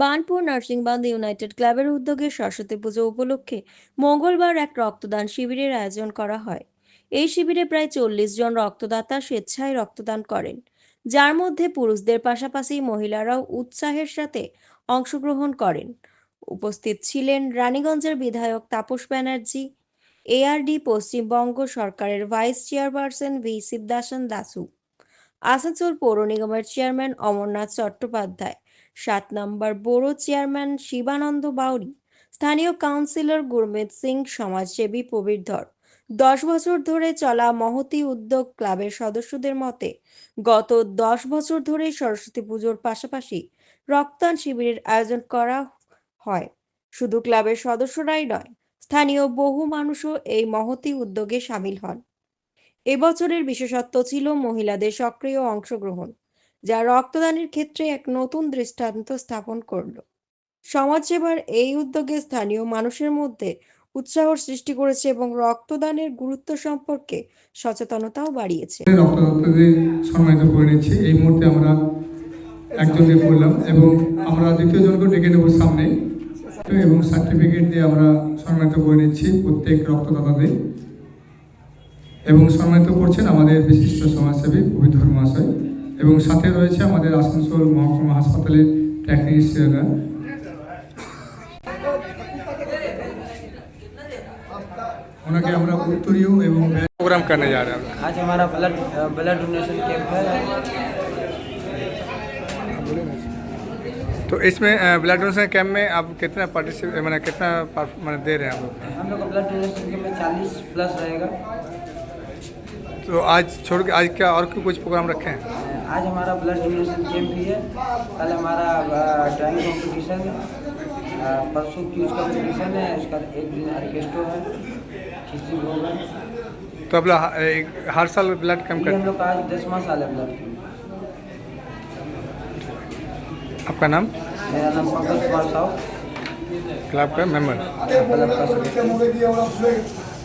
Burnpur নার্সিংবান্ধ United ক্লাবের উদ্যোগে সরস্বতী পুজো উপলক্ষে মঙ্গলবার এক রক্তদান শিবিরের আয়োজন করা হয়। এই শিবিরে প্রায় চল্লিশ জন রক্তদাতা স্বেচ্ছায় রক্তদান করেন, যার মধ্যে পুরুষদের পাশাপাশি মহিলারাও উৎসাহের সাথে অংশগ্রহণ করেন। উপস্থিত ছিলেন রানীগঞ্জের বিধায়ক তাপস ব্যানার্জি, এআরডি পশ্চিমবঙ্গ সরকারের vice chairperson V Sivadasan Dasu, Asansol পৌর নিগমের চেয়ারম্যান অমরনাথ চট্টোপাধ্যায় সাত নম্বর, বোরো চেয়ারম্যান শিবানন্দ বাউরি, স্থানীয় কাউন্সিলর গুরমিত সিং, সমাজসেবী প্রবীর ধর। দশ বছর ধরে চলা মহতি উদ্যোগ ক্লাবের সদস্যদের মতে, গত দশ বছর ধরে সরস্বতী পুজোর পাশাপাশি রক্তদান শিবিরের আয়োজন করা হয়। শুধু ক্লাবের সদস্যরাই নয়, স্থানীয় বহু মানুষও এই মহতি উদ্যোগে সামিল হন। এবছরের বিশেষত্ব ছিল মহিলাদের সক্রিয় অংশগ্রহণ। যা রক্তদানের ক্ষেত্রে এক নতুন দৃষ্টান্ত স্থাপন করল। সমাজসেবার এই উদ্যোগে স্থানীয় মানুষের মধ্যে উৎসাহ সৃষ্টি করেছে এবং রক্তদানের গুরুত্ব সম্পর্কে সচেতনতাও বাড়িয়েছে। রক্তদাতাদের সম্মানিত করে নিচ্ছি। এই মুহূর্তে আমরা একজনকে করলাম এবং আমরা দ্বিতীয় জনকে ডেকে নেব সামনে। এবং সার্টিফিকেট দিয়ে আমরা সম্মানিত করে নিচ্ছি প্রত্যেক রক্তদাতাদের। এবং সম্মানিত করছেন আমাদের বিশিষ্ট সমাজসেবী পবিধর মহাশয় এবং সাথে রয়েছে আমাদের আসানসোল মহকুমা হাসপাতালের টেকনিশিয়ানরা ওনাকে আমরা উত্তরীয় এবং प्रोग्राम करने जा रहे हैं आज हमारा ब्लड ब्लड डोनेशन कैंप है तो इसमें ब्लड डोनेशन कैंप में आप कितना पार्टिसिपेट मैंने कितना पार- मैंने दे रहे हैं आप लोग हम लोग का ब्लड डोनेशन कैंप में चालीस प्लस रहेगा तो आज छोड़ के आज क्या और कोई कुछ प्रोग्राम रखे हैं आज हमारा ब्लड डोनेशन कैंप भी है। कल हमारा ड्राइंग कंपटीशन परसों क्यूज कंपटीशन है। उसका एक दिन ऑर्केस्ट्रो है। है तो लोग ह- एक- हर साल ब्लड कैंप हम लोग का आज दसवां साल है ब्लड कैंप आपका नाम? मेरा नाम पंकज कुमार साहु। क्लब का मेंबर क्लब का सदस्य